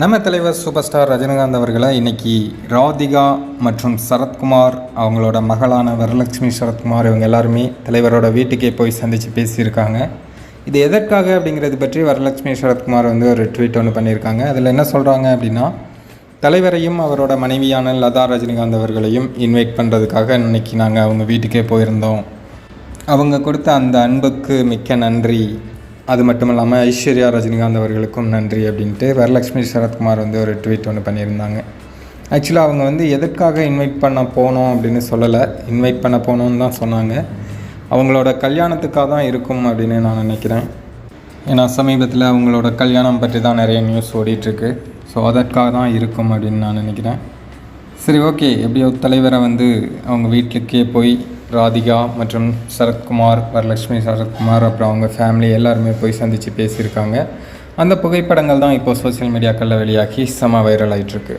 நம்ம தலைவர் super star Rajinikanth அவர்களை இன்றைக்கி ராதிகா மற்றும் சரத்குமார் அவங்களோட மகளான வரலட்சுமி சரத்குமார் இவங்க எல்லாருமே தலைவரோட வீட்டுக்கே போய் சந்தித்து பேசியிருக்காங்க. இது எதற்காக அப்படிங்கிறது பற்றி வரலட்சுமி சரத்குமார் வந்து ஒரு ட்வீட் ஒன்று பண்ணியிருக்காங்க. அதில் என்ன சொல்கிறாங்க அப்படின்னா தலைவரையும் அவரோட மனைவியான லதா ரஜினிகாந்த் அவர்களையும் இன்வைட் பண்ணுறதுக்காக இன்னைக்கு நாங்கள் அவங்க வீட்டுக்கே போயிருந்தோம். அவங்க கொடுத்த அந்த அன்புக்கு மிக்க நன்றி. அது மட்டும் இல்லாமல் ஐஸ்வர்யா ரஜினிகாந்த் அவர்களுக்கும் நன்றி அப்படின்ட்டு வரலட்சுமி சரத்குமார் வந்து ஒரு ட்வீட் ஒன்று பண்ணியிருந்தாங்க. ஆக்சுவலாக அவங்க வந்து எதற்காக இன்வைட் பண்ண போனோம் அப்படின்னு சொல்லலை. இன்வைட் பண்ண போனோம்னு தான் சொன்னாங்க. அவங்களோட கல்யாணத்துக்காக தான் இருக்கும் அப்படின்னு நான் நினைக்கிறேன். ஏன்னா சமீபத்தில் அவங்களோட கல்யாணம் பற்றி தான் நிறைய நியூஸ் ஓடிட்டுருக்கு. ஸோ அதற்காக தான் இருக்கும் அப்படின்னு நான் நினைக்கிறேன். சரி ஓகே எப்படியோ தலைவரை வந்து அவங்க வீட்டுக்கே போய் ராதிகா மற்றும் சரத்குமார் வரலட்சுமி சரத்குமார் அப்புறம் அவங்க ஃபேமிலி எல்லாருமே போய் சந்தித்து பேசியிருக்காங்க. அந்த புகைப்படங்கள் தான் இப்போ சோஷியல் மீடியாக்களில் வெளியாகி செம வைரல் ஆகிட்டுருக்கு